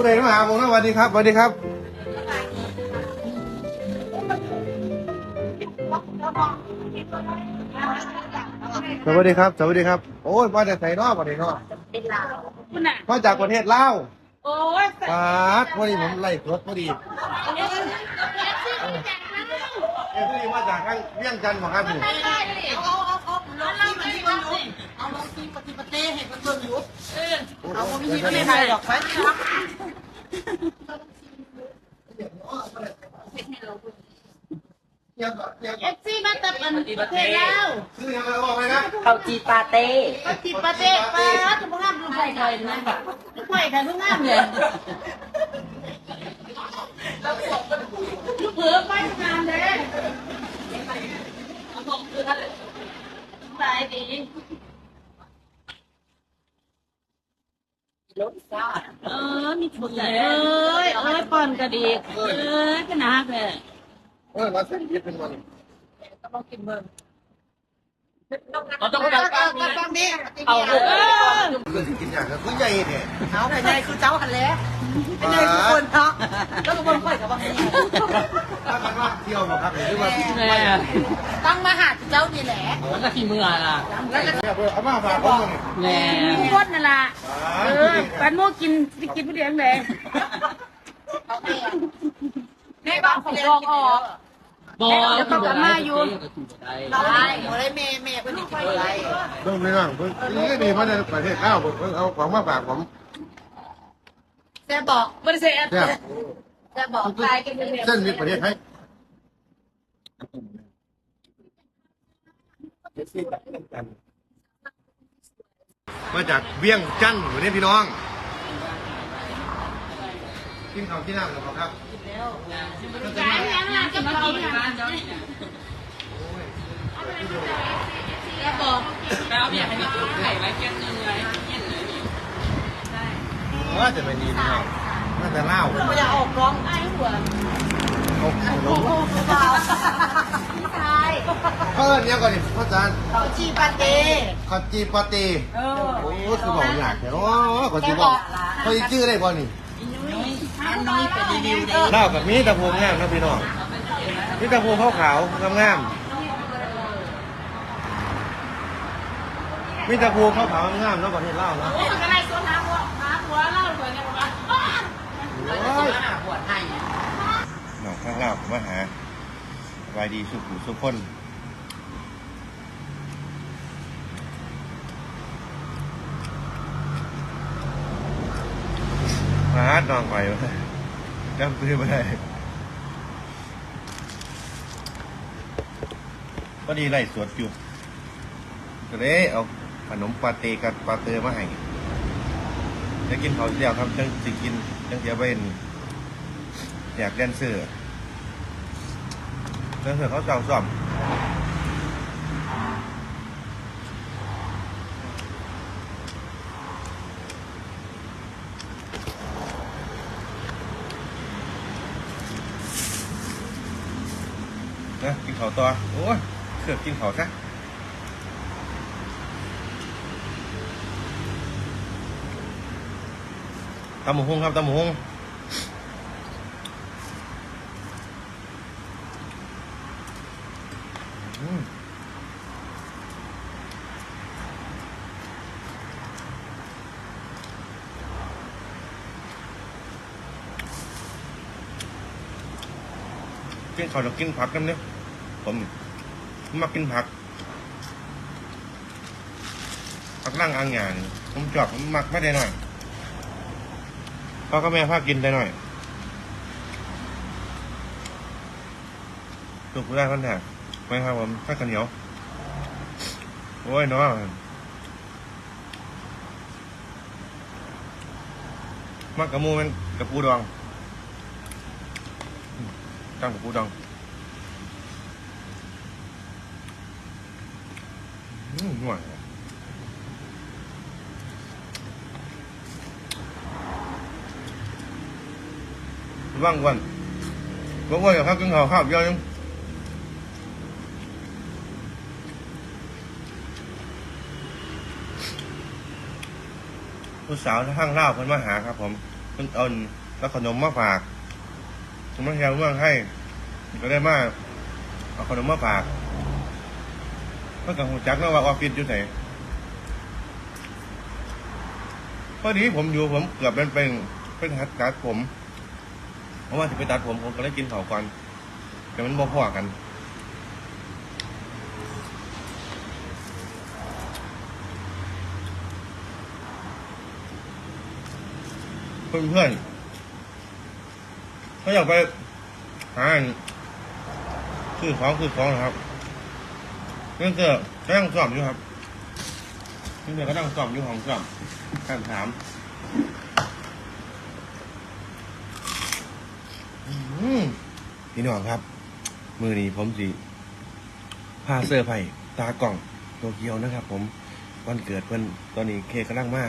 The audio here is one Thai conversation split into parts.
ผู้ใดมาหาผมนะสวัสดีครับสวัสดีครับสวัสดีครับสวัสดีครับ โอ้ยมาจากไสเนอกประเทศนอกคุณน่ะมาจากประเทศลาวโอ้ยปาดพอดีผมไล่รถพอดีเอ้ยพอดีมาจากข้างเวียงจันทร์ของครับนี่เอาเอาเอาเอาลงที่มันที่มันอยู่เอาลงที่ปฏิปเตให้มันเบิ่งอยู่ เอาบ่มีที่ไม่ไทยหรอกไปเดี๋ยวก่อนเดี๋ยวเอก่อนฟซีมาตับอันประเทศลาวชื่อยังไงบอกเลยนะเขาจีปาเต้ก็ติดประเทศป้าจะมาห้ามดูไฟไทยนั่นแบบไฟไทยเพิ่งห้ามเลยลูกเผือไฟงานเลยตายดี ลดซ่าเออ มีถุงเอ้ยเอ้ยปอนกระดีกเอ้ยขนาดเลยเออมาเส้นยึดเป็นวันต้องกินเบิ่งเราต้องการก็ก็ต้องนี้เอาลูกเอกินอย่างนั้นคือใหญ่เนี่ยเอาใหญ่คือเจ้าหันแล้ว ไอ้ไงคือคนเนาะแล้วก็คนค่อยกับว่าไงถ้ากันว่าเที่ยวบอกครับหรือว่าแม่ตั้งมาหาเจ้านี่แหละมันก็ขี้มือล่ะแล้วก็เอามาฝากผมเลยแม่ทุกคนนั่นล่ะเออปันโมกินไปกินผู้เดียวเลยเอาแม่แม่บ้านของรองออกบอลได้ได้บ่ได้แม่แม่เพิ่นนี่กินบ่ได้ต้องไม่นั่งเพิ่งนี่ดีมาในประเทศข้าวผมเอาของมาฝากผม แซ่บอกบริษัทแซ่บแซ่บอกตายกันเลยเส้นมีประเทศให้มาจากเวียงจันทร์วันนี้พี่น้อง กินข้าวกินน้ำหรือเปล่าครับขายยังล่ะจะมากินอะแล้วเนี่ยให้มันไข่ไว้แก้มนึงไง ว่าจะไปดีพี่น้องน่าจะเล่าไม่อยากออกร้องไอ้หัวโอ้โหเปล่าใช่เพิ่นเนี่ยก่อนดิพ่อจานเขาจีปาเต้ขอจีปาตีเออโอ้คือบอกอยากแต่โอ้ขอจีบอกเขาอีชื่อได้บ่นี่มันน้อยไปรีวิวเด้เล่ากับมีตะพงงามนะพี่น้องมีตะพงขาวขาวงามงามมีตะพงขาวขาวงามๆเนาะประเทศลาวเนาะ โอ้ยอะไรตัวหาหัวหาหัวเล่าหัวเนี่ยบอกว่าโอ้ยปวดให้น้องข้างลาวผมมาหาสบายดีสุขุสุขคนมาหาน้องไปวะจำซื้อไม่ได้พอดีไล่สวดอยู่ก็เลยเอาขนมปาเตกับปาเตอมาให้ จะกินเขาเดียวครับจังสิกินจังจะเป็นอยากแดนเซอร์แดนเซอเขาเจ้าซ่อมนะกินเขาต่อโอ้ยเสือกกินเขาซะ ตำหมูฮุงครับตำหมูฮุงกินเขาวจะกินผักกันเนี่ยผมมักกินผัก ผักนั่งอ่างงาน ผมจอบผมมักไม่ได้หน่อย พ่อก็แม่พากินได้หน่อยถูกได้พันแท้ไหมครับผมถ้ากันเหนียว โอ้ยเนาะมักกระมูมันกระปูดองตั้งกระปูดองอืมห ว่างวันว่างวันกับข้าวกินข้าวข้าวเยอะยังผู้สาวทางเล่าวเพิ่นมาหาครับ ผมคุณเอิญแล้วขนมมาฝากผมมาแถวเมืองให้ ก็ได้มาเอาขนมมาฝากเพื่อกับหูจักนะว่าออฟฟิศอยู่ไหนพอดีผมอยู่ผมเกือบเป็นเป็นเป็นหัดตัดผม เพราะว่าจะไปตัดผมผมก็เลยกินเขาก่อนแต่มันบ่พอกันเพื่อนเพื่อนเขาอยากไปหาอันซื้อของซื้อของนะครับเรื่องเกิดก็ยังสอบอยู่ครับเรื่องเกิดก็ต้องสอบอยู่ของสอบการถามอืม พี่น้องครับ มือนี้ผมสิพาเสื้อร์ไผ่ตากล่องโตเกียวนะครับ ผมวันเกิดเพื่อนตอนนี้เคกกำลังมา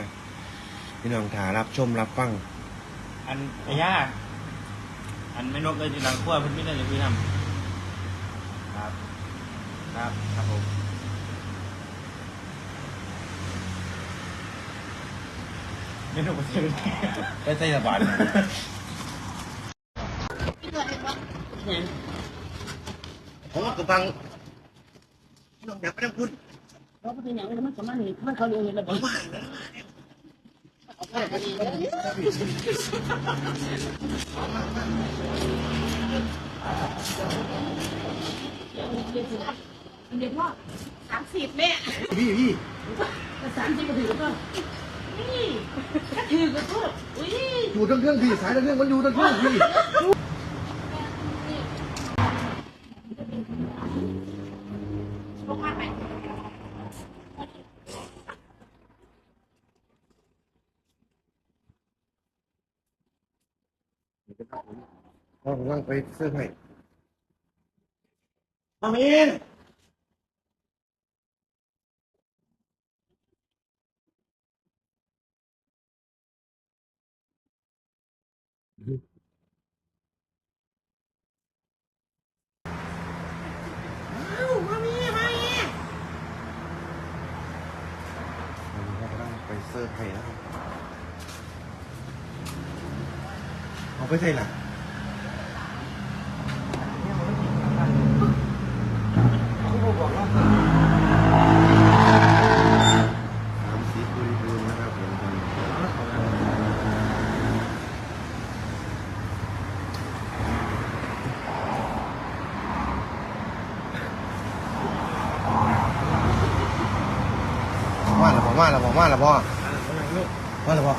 พี่น้องถารับชมรับฟัง อันไอ้ย่าอันไม่นกเลยจีรังขั้วเพิ่นไม่ได้เลยพี่ทำครับ ครับครับผมไม่นกก็เจอไปใส่สบา ยผมว่ากระบังน้องอยากไปนั่งคุณเราเป็นอย่างนี้มันสามารถหนีมันเขาเรียนระบบเด็กว่าสามสิบแม่พี่พี่สามสิบก็ถือก็นี่ถ้าถือก็โทษอุ้ยอยู่ทั้งเครื่องพี่สายทั้งเครื่องมันอยู่ทั้งเครื่องพี่ เรากำลังไปเสื้อร์ไผ่มาเมนวันนี้เรากำลังไปเซอร์ไพรส์นะครับเอาไปใส่หลักสามสีบริบูรณ์นะครับผมตอนนี้ ว่าแล้วบอกว่าแล้วบอกว่าแล้วบอกว่าแล้วบอก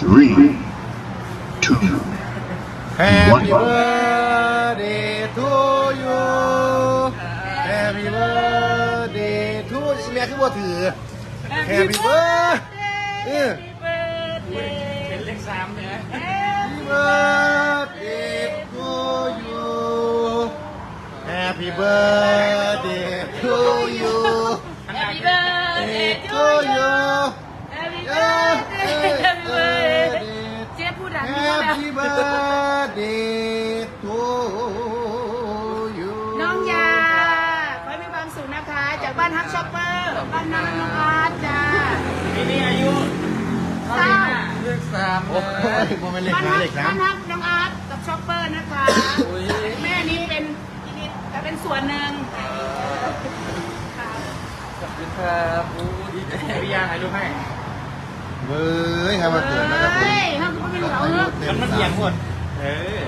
Three, two, Happy birthday to you Happy birthday to แม่คือบ่ถือ Happy birthday เออเป็นเลขสามเนี่ย Happy birthday to you Happy birthday birthday to you น้องยาขอให้มีความสุขนะคะ จากบ้านฮักช็อปเปอร์บ้านน้องน้องอาร์ตจ้าปีนี้อายุเศร้าเลขสามโอ้ยโมเมนต์เล็กบ้านนะฮักเล็กนะบ้านฮักน้องอาร์ตกับช็อปเปอร์นะคะอุ้ยแม่นี้เป็นอีนิดแต่เป็นส่วนหนึ่งค่ะขอบคุณครับอู้ดีใจพี่ยาถ่ายรูปให้เฮ้ยครับมาเกิดนะครับผมเฮ้ยห้า มก็ไม่รู้เอาเนอะมันมันเอียงหมด เออ